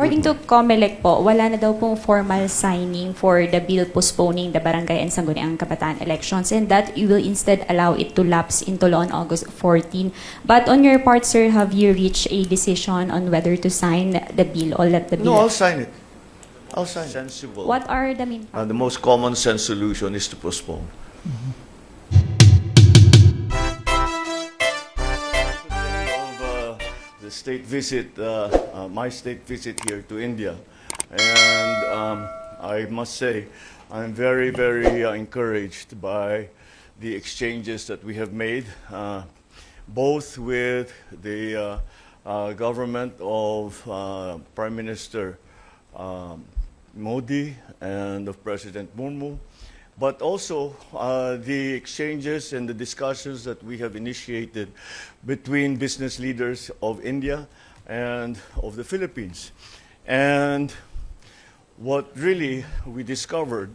According to COMELEC po, wala na daw pong formal signing for the bill postponing the barangay and sangguniang kabataan elections and that you will instead allow it to lapse into law on August 14. But on your part, sir, have you reached a decision on whether to sign the bill or let the bill? No, I'll sign it. I'll sign it. Sensible. What are the main Uh, the most common sense solution is to postpone. Of state visit, uh, uh, my state visit here to India, and um, I must say, I'm very, very uh, encouraged by the exchanges that we have made, both with the government of Prime Minister um, Modi and of President Murmu, but also uh, the exchanges and the discussions that we have initiated between business leaders of India and of the Philippines. And what really we discovered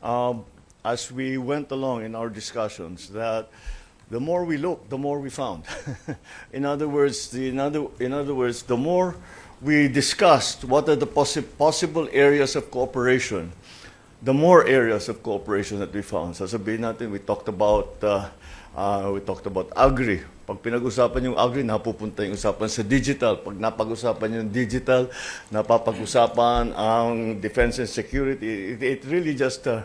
um, as we went along in our discussions that the more we looked, the more we found. in other words, the, in, other, in other words, the more we discussed what are the possi- possible areas of cooperation, the more areas of cooperation that we found. Sasabihin natin, we talked about uh, uh, we talked about agri. Pag pinag-usapan yung agri, napupunta yung usapan sa digital. Pag napag-usapan yung digital, napapag-usapan ang defense and security. It, it really just uh,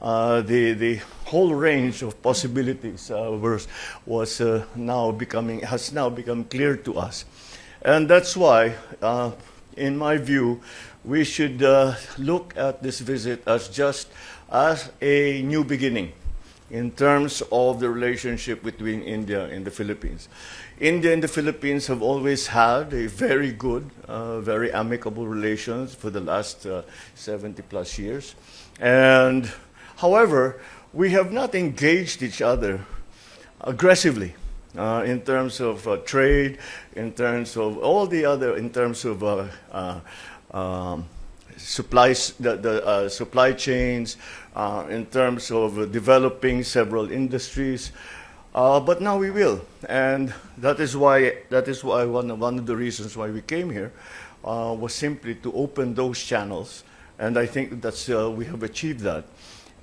uh, the the whole range of possibilities uh, was was uh, now becoming has now become clear to us, and that's why, uh, in my view, we should uh, look at this visit as just as a new beginning in terms of the relationship between India and the Philippines. India and the Philippines have always had a very good, uh, very amicable relations for the last uh, 70 plus years. And however, we have not engaged each other aggressively uh, in terms of uh, trade, in terms of all the other, in terms of uh, uh, um, supplies, the, the uh, supply chains, uh, in terms of developing several industries. Uh, but now we will, and that is why that is why one of, one of the reasons why we came here uh, was simply to open those channels, and I think that's uh, we have achieved that.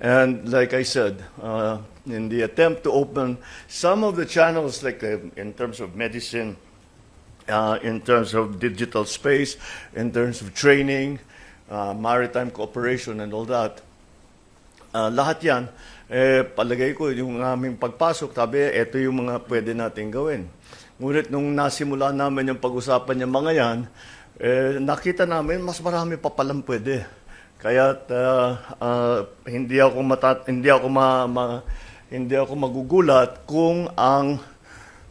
And like I said, uh, in the attempt to open some of the channels, like in terms of medicine, uh, in terms of digital space, in terms of training, uh, maritime cooperation, and all that. Uh, lahat yan, eh, palagay ko, yung aming pagpasok, sabi, ito yung mga pwede natin gawin. Ngunit nung nasimula namin yung pag-usapan yung mga yan, eh, nakita namin mas marami pa palang pwede. Kaya hindi ako matat hindi ako ma, ma- hindi ako magugulat kung ang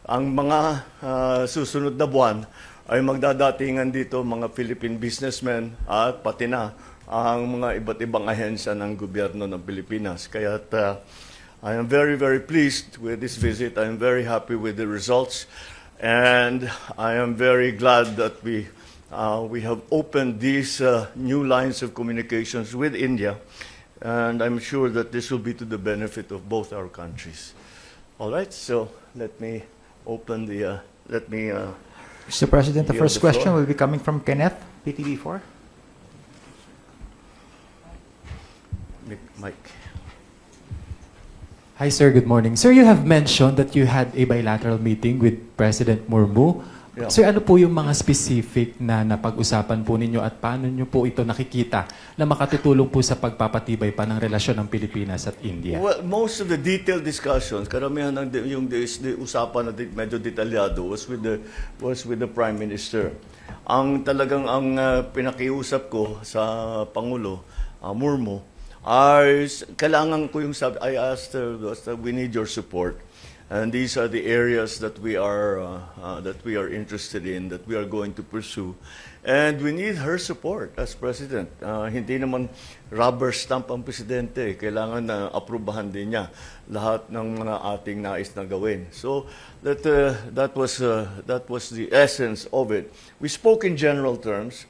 ang mga ah, susunod na buwan ay magdadatingan dito mga Philippine businessmen at pati na ang mga iba't ibang ahensya ng gobyerno ng Pilipinas. Kaya I am very, very pleased with this visit. I am very happy with the results. And I am very glad that we, uh, we have opened these uh, new lines of communications with India. And I'm sure that this will be to the benefit of both our countries. All right, so let me open the, uh, let me, uh, Mr. President, the You have first the question floor. will be coming from Kenneth, PTV4. Mic- Mike. Hi, sir. Good morning. Sir, you have mentioned that you had a bilateral meeting with President Murmu. Yeah. Sir, ano po yung mga specific na napag-usapan po ninyo at paano nyo po ito nakikita na makatutulong po sa pagpapatibay pa ng relasyon ng Pilipinas at India? Well, most of the detailed discussions, karamihan ng yung usapan na di- medyo detalyado was with the was with the Prime Minister. Ang talagang ang uh, pinakiusap ko sa Pangulo, uh, Murmo, ay kailangan ko yung sabi, I asked her, we need your support. And these are the areas that we are uh, uh, that we are interested in, that we are going to pursue, and we need her support as president. Uh, hindi naman rubber stamp ang presidente, kailangan na aprubahan din niya lahat ng mga ating nais na gawin. So that uh, that was uh, that was the essence of it. We spoke in general terms.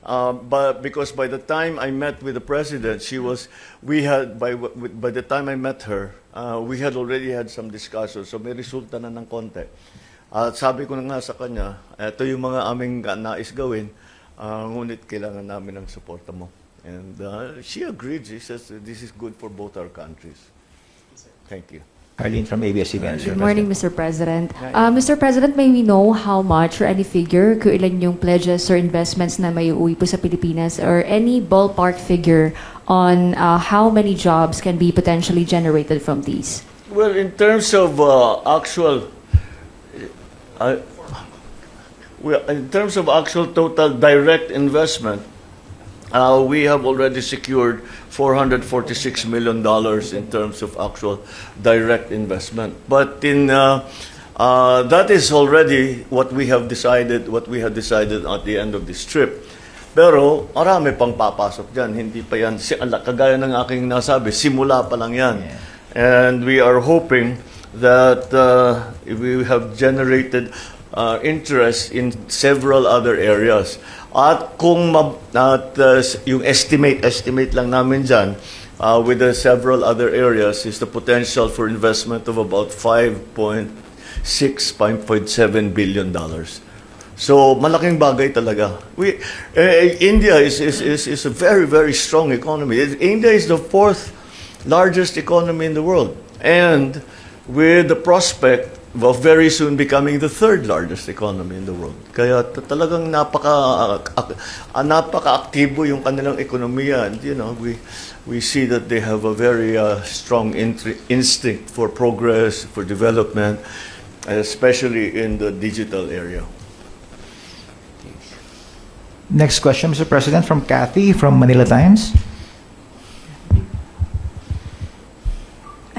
Uh, but because by the time I met with the president, she was, we had, by, by the time I met her, uh, we had already had some discussions. So may resulta na ng konti. At sabi ko na nga sa kanya, ito yung mga aming nais gawin. Ah, ngunit kailangan namin ng suporta mo. And uh, she agreed. She says this is good for both our countries. Thank you. Arlene from ABS-CBN. Good morning, Mr. President. Uh, Mr. President, may we know how much or any figure kung ilan yung pledges or investments na may uwi po sa Pilipinas or any ballpark figure on uh, how many jobs can be potentially generated from these? Well, in terms of uh, actual, uh, well, in terms of actual total direct investment, uh, we have already secured 446 million dollars in terms of actual direct investment. But in uh, uh, that is already what we have decided. What we have decided at the end of this trip. Pero marami pang papasok dyan. Hindi pa yan, si, ala- kagaya ng aking nasabi, simula pa lang yan. And we are hoping that uh, we have generated uh, interest in several other areas. At kung at, uh, yung estimate, estimate lang namin dyan, uh, with the several other areas is the potential for investment of about 5.6, 5.7 billion dollars. So, malaking bagay talaga. We, eh, India is, is, is, is a very, very strong economy. India is the fourth largest economy in the world. And with the prospect of very soon becoming the third largest economy in the world. Kaya talagang napaka, ak- ah, napaka-aktibo yung kanilang ekonomiya. And, you know, we, we see that they have a very uh, strong instinct for progress, for development, especially in the digital area. Next question, Mr. President, from Kathy from Manila Times.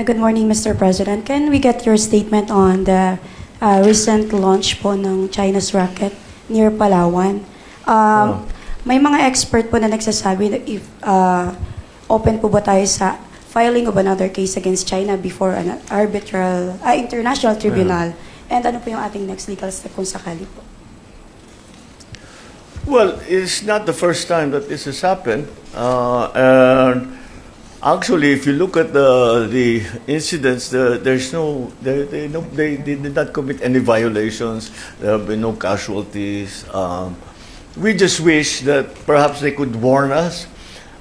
Good morning, Mr. President. Can we get your statement on the uh, recent launch po ng China's rocket near Palawan? Um, May mga expert po na nagsasabi that if uh, open po ba tayo sa filing of another case against China before an arbitral, ah, international tribunal? And ano po yung ating next legal step kung sakali po? Well, it's not the first time that this has happened. Uh, and actually, if you look at the the incidents, the, there's no they, they no they, they did not commit any violations. There have been no casualties. Um, we just wish that perhaps they could warn us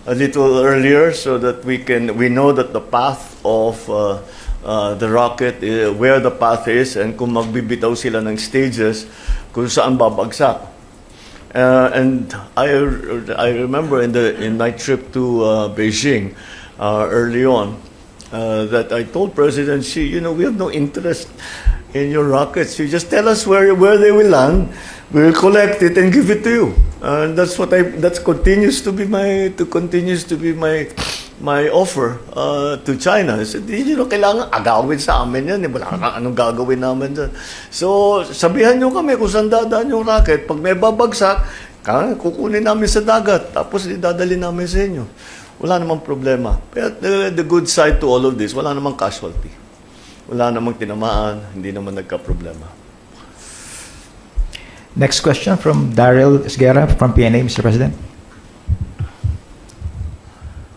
a little earlier so that we can we know that the path of uh, uh, the rocket uh, where the path is and kung magbibitaw sila ng stages kung saan babagsak. Uh, and I, I remember in, the, in my trip to uh, Beijing uh, early on uh, that I told President Xi, you know, we have no interest in your rockets. You just tell us where, where they will land. We'll collect it and give it to you. And that's what I, that continues to be my, to continues to be my, my offer uh, to China. I said, hindi nyo kailangan agawin sa amin yan. Eh. Wala kang anong gagawin namin dyan. So, sabihan nyo kami kung saan dadaan yung rocket. Pag may babagsak, kukunin namin sa dagat. Tapos idadali namin sa inyo. Wala namang problema. But the, the good side to all of this, wala namang casualty. Wala namang tinamaan, hindi naman nagka-problema. Next question from Daryl Esguerra from PNA, Mr. President.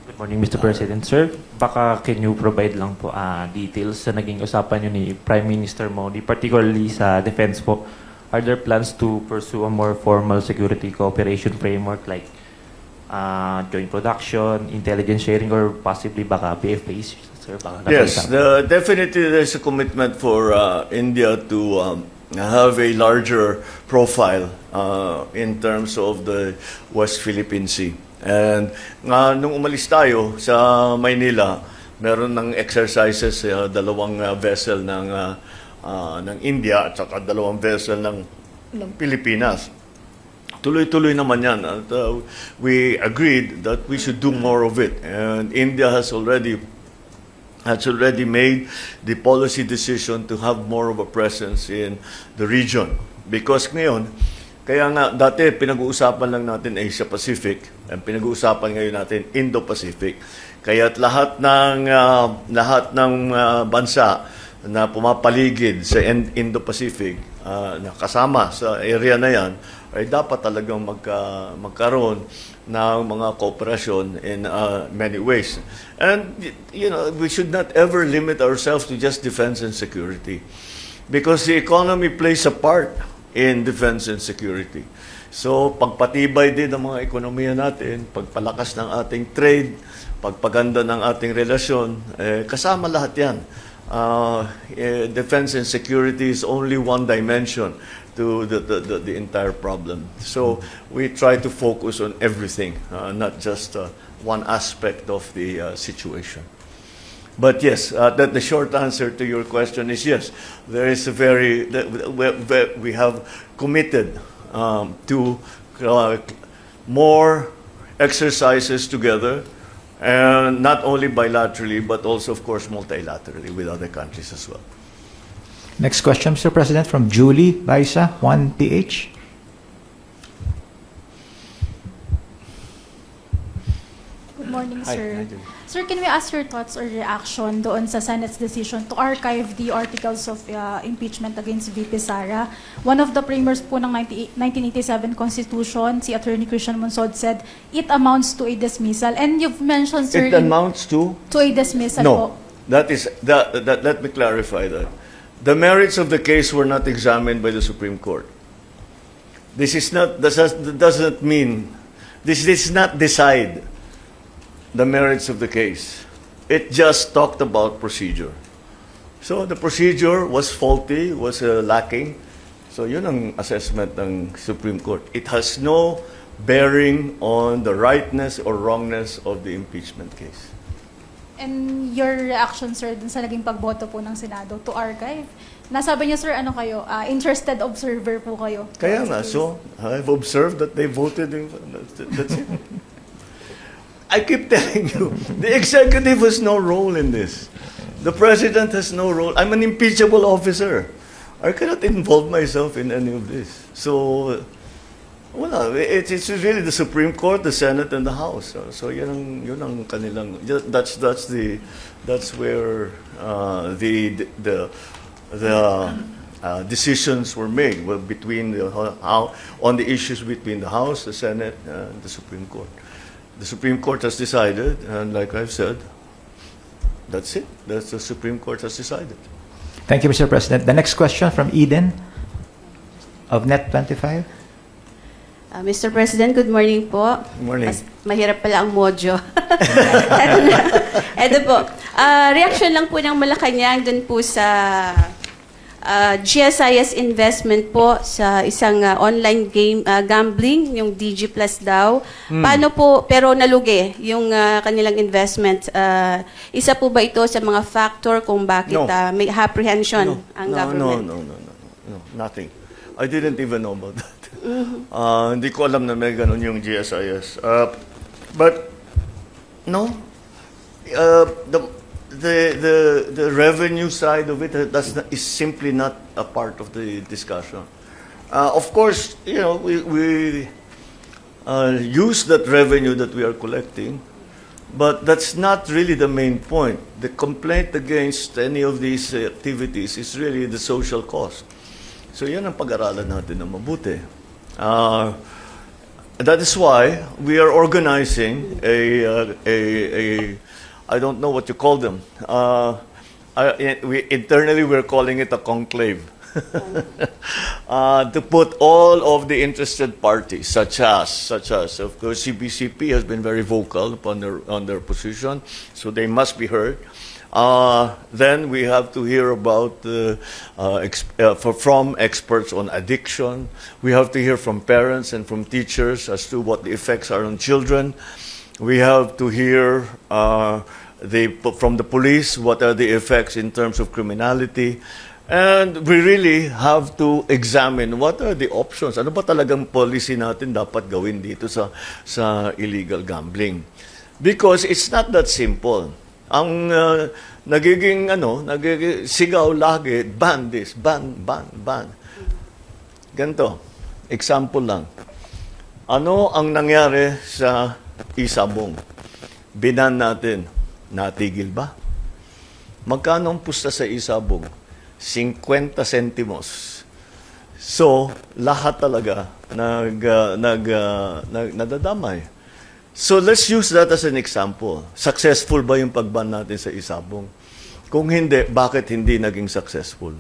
Good morning, Mr. President. Sir, baka can you provide lang po ah, details sa naging usapan nyo ni Prime Minister Modi, particularly sa defense po. Are there plans to pursue a more formal security cooperation framework like ah, joint production, intelligence sharing, or possibly baka PFPs? Sir, baka Yes, the, definitely there's a commitment for uh, India to um, have a larger profile uh, in terms of the West Philippine Sea. And nga nung umalis tayo sa Maynila, meron ng exercises sa dalawang uh, vessel ng uh, uh, ng India at saka dalawang vessel ng ng Pilipinas. Tuloy-tuloy naman yan. At uh, we agreed that we should do more of it. And India has already has already made the policy decision to have more of a presence in the region. Because ngayon, kaya nga dati pinag-uusapan lang natin Asia Pacific, and pinag-uusapan ngayon natin Indo-Pacific. Kaya lahat ng ah, lahat ng ah, bansa na pumapaligid sa In- Indo-Pacific ah, na kasama sa area na yan ay dapat talagang magka, magkaroon ng mga cooperasyon in uh, many ways. And, you know, we should not ever limit ourselves to just defense and security. Because the economy plays a part in defense and security. So, pagpatibay din ng mga ekonomiya natin, pagpalakas ng ating trade, pagpaganda ng ating relasyon, eh, kasama lahat yan. Uh, eh, defense and security is only one dimension to the, the, the, the entire problem. So, we try to focus on everything, uh, not just uh, one aspect of the uh, situation. But yes, uh, that the short answer to your question is yes. There is a very we have committed um, to uh, more exercises together, and not only bilaterally but also, of course, multilaterally with other countries as well. Next question, Mr. President, from Julie Baisa, 1PH. Good morning, Hi. sir. Hi, Sir, can we ask your thoughts or reaction doon sa Senate's decision to archive the articles of uh, impeachment against VP Sara? One of the framers po ng 90 1987 Constitution, si Attorney Christian Monsod said, it amounts to a dismissal. And you've mentioned, sir, It amounts to to a dismissal po. No, that is that, that. Let me clarify that. The merits of the case were not examined by the Supreme Court. This is not. Has, doesn't mean. This does not decide the merits of the case. It just talked about procedure. So the procedure was faulty, was uh, lacking. So yun ang assessment ng Supreme Court. It has no bearing on the rightness or wrongness of the impeachment case. And your reaction, sir, dun sa naging pagboto po ng Senado to archive? Nasabi niyo, sir, ano kayo? ah, interested observer po kayo. Kaya nga, so I've observed that they voted in, that's it. I keep telling you, the executive has no role in this. The president has no role. I'm an impeachable officer. I cannot involve myself in any of this. So, wala. It's, it's really the Supreme Court, the Senate, and the House. So, so yun ang, yun ang kanilang, that's, that's the, that's where uh, the, the, the uh, decisions were made well, between the, how, on the issues between the House, the Senate, and the Supreme Court. The Supreme Court has decided, and like I've said, that's it. That's the Supreme Court has decided. Thank you, Mr. President. The next question from Eden of Net25. Ah, Mr. President, good morning po. Good morning. Mas mahirap pala ang modyo. Eto na. Eto po. Ah, reaction lang po ng Malacanang dun po sa ah, GSIS investment po sa isang ah, online game ah, gambling, yung DG Plus daw. Hmm. Paano po, pero nalugi yung ah, kanilang investment. Ah, isa po ba ito sa mga factor kung bakit No. ah, may apprehension ang no, government? No, no, no, no, no, nothing. I didn't even know about that. Ah, hindi ko alam na may ganun yung GSIS. Uh, but, no. Uh, the, the, the, the revenue side of it uh, that's not, is simply not a part of the discussion. Uh, of course, you know, we, we uh, use that revenue that we are collecting But that's not really the main point. The complaint against any of these uh, activities is really the social cost. So yan ang pag-aralan natin na mabuti. Uh, that is why we are organizing a, uh, a, a I don't know what you call them. Uh, I, we, internally, we're calling it a conclave. uh, to put all of the interested parties, such as, such as, of course, CBCP has been very vocal upon their, on their position, so they must be heard. Uh, then we have to hear about uh, uh, uh, for, from experts on addiction. We have to hear from parents and from teachers as to what the effects are on children. We have to hear uh, the, from the police what are the effects in terms of criminality. And we really have to examine what are the options. Ano ba talagang policy natin dapat gawin dito sa, sa illegal gambling? Because it's not that simple. Ang uh, nagiging ano, nagiging sigaw lagi, ban this, ban, ban, ban. Ganto, example lang. Ano ang nangyari sa Isabong? Binan natin. Natigil ba? Magkano ang pusta sa Isabong? 50 centimos. So, lahat talaga nag, uh, nag, uh, nag, nadadamay. So, let's use that as an example. Successful ba yung pagban natin sa Isabong? Kung hindi, bakit hindi naging successful?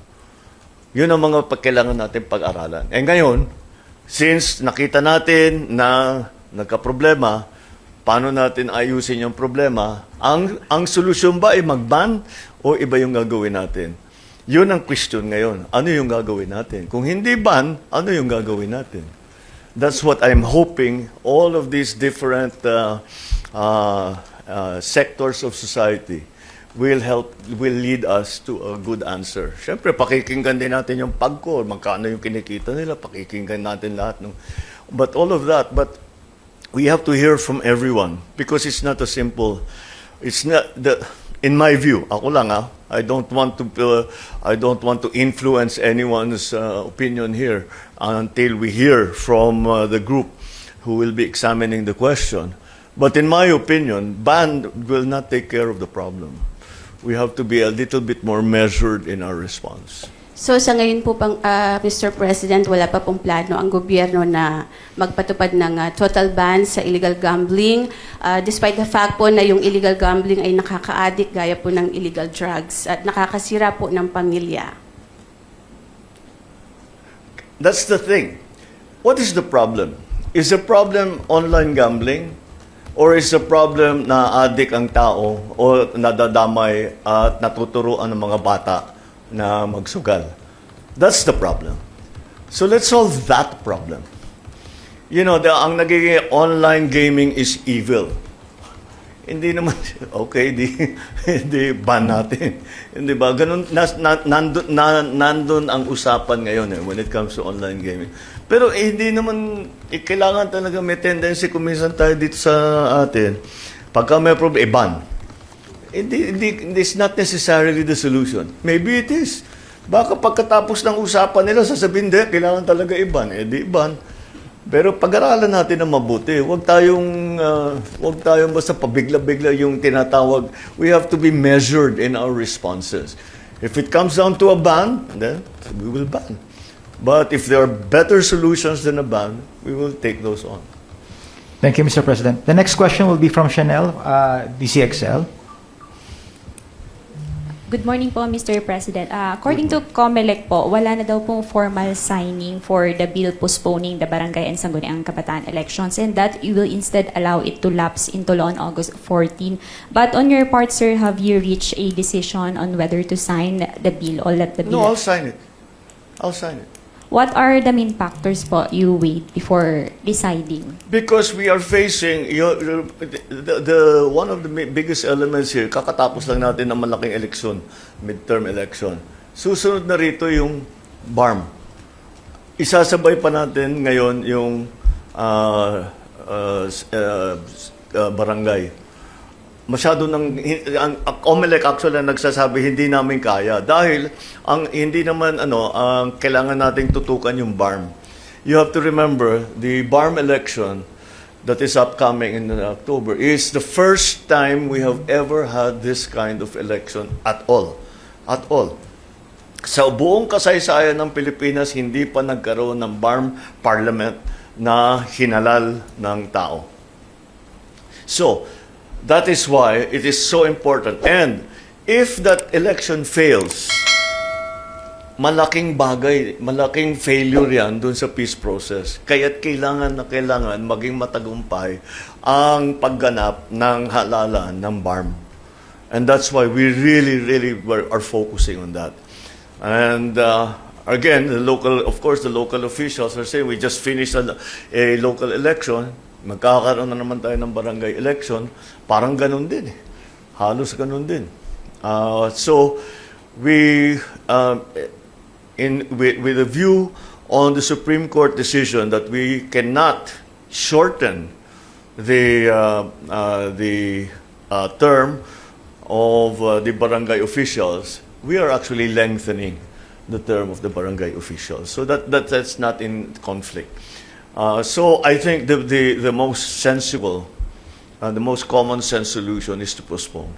Yun ang mga pag- kailangan natin pag-aralan. Eh ngayon, since nakita natin na nagka-problema, paano natin ayusin yung problema? Ang, ang solusyon ba ay mag-ban o iba yung gagawin natin? Yun ang question ngayon. Ano yung gagawin natin? Kung hindi ban, ano yung gagawin natin? That's what I'm hoping all of these different uh, uh, uh, sectors of society will help, will lead us to a good answer. Siyempre, pakikinggan din natin yung pagko, magkano yung kinikita nila, pakikinggan natin lahat. Ng, but all of that, but we have to hear from everyone because it's not a simple, it's not, the, in my view, ako lang ah, I don't want to, uh, I don't want to influence anyone's uh, opinion here until we hear from uh, the group who will be examining the question. But in my opinion, ban will not take care of the problem. We have to be a little bit more measured in our response. So sa ngayon po, pang, ah, Mr. President, wala pa pong plano ang gobyerno na magpatupad ng ah, total ban sa illegal gambling, ah, despite the fact po na yung illegal gambling ay nakaka-addict gaya po ng illegal drugs at nakakasira po ng pamilya. That's the thing. What is the problem? Is the problem online gambling? Or is the problem na addict ang tao o nadadamay at natuturuan ng mga bata na magsugal? That's the problem. So let's solve that problem. You know, the, ang nagiging online gaming is evil. Hindi naman, okay, di, di ban natin. Hindi ba? Ganun, nas, na, nandun, na, nandun ang usapan ngayon eh, when it comes to online gaming. Pero eh, hindi naman, eh, kailangan talaga may tendency kung minsan tayo dito sa atin, pagka may problem, eh, ban. Hindi, hindi, it's not necessarily the solution. Maybe it is. Baka pagkatapos ng usapan nila, sasabihin, hindi, kailangan talaga iban. Eh, di iban. Pero pag-aralan natin na mabuti. Huwag tayong, uh, huwag tayong basta pabigla-bigla yung tinatawag. We have to be measured in our responses. If it comes down to a ban, then we will ban. But if there are better solutions than a ban, we will take those on. Thank you, Mr. President. The next question will be from Chanel, uh, DCXL. Good morning po, Mr. President. Ah, according to COMELEC po, wala na daw pong formal signing for the bill postponing the Barangay and Sangguniang Kabataan elections and that you will instead allow it to lapse into law on August 14. But on your part, sir, have you reached a decision on whether to sign the bill or let the bill? No, I'll sign it. I'll sign it. What are the main factors po you weighed before deciding? Because we are facing you, the, the one of the biggest elements here, kakatapos lang natin ng malaking eleksyon, midterm election. Susunod na rito yung BARM. Isasabay pa natin ngayon yung uh, uh, uh, barangay. Masyado ang, ang COMELEC actually ang nagsasabi hindi namin kaya dahil ang hindi naman ano ang kailangan nating tutukan yung BARM. You have to remember the BARM election that is upcoming in October is the first time we have ever had this kind of election at all. At all. Sa buong kasaysayan ng Pilipinas, hindi pa nagkaroon ng BARM parliament na hinalal ng tao. So, that is why it is so important. And if that election fails, malaking bagay, malaking failure yan dun sa peace process. Kaya't kailangan na kailangan maging matagumpay ang pagganap ng halalan ng BARM. And that's why we really, really were, are focusing on that. And uh, again, the local, of course, the local officials are saying we just finished a, a local election. Magkakaroon na naman tayo ng barangay election. Parang ganun din. eh. Halos ganun din. Uh, so, we, um, in, with, with a view on the Supreme Court decision that we cannot shorten the, uh, uh, the uh, term of uh, the barangay officials, we are actually lengthening the term of the barangay officials. So that, that that's not in conflict. Uh, so I think the, the, the most sensible, uh, the most common sense solution is to postpone.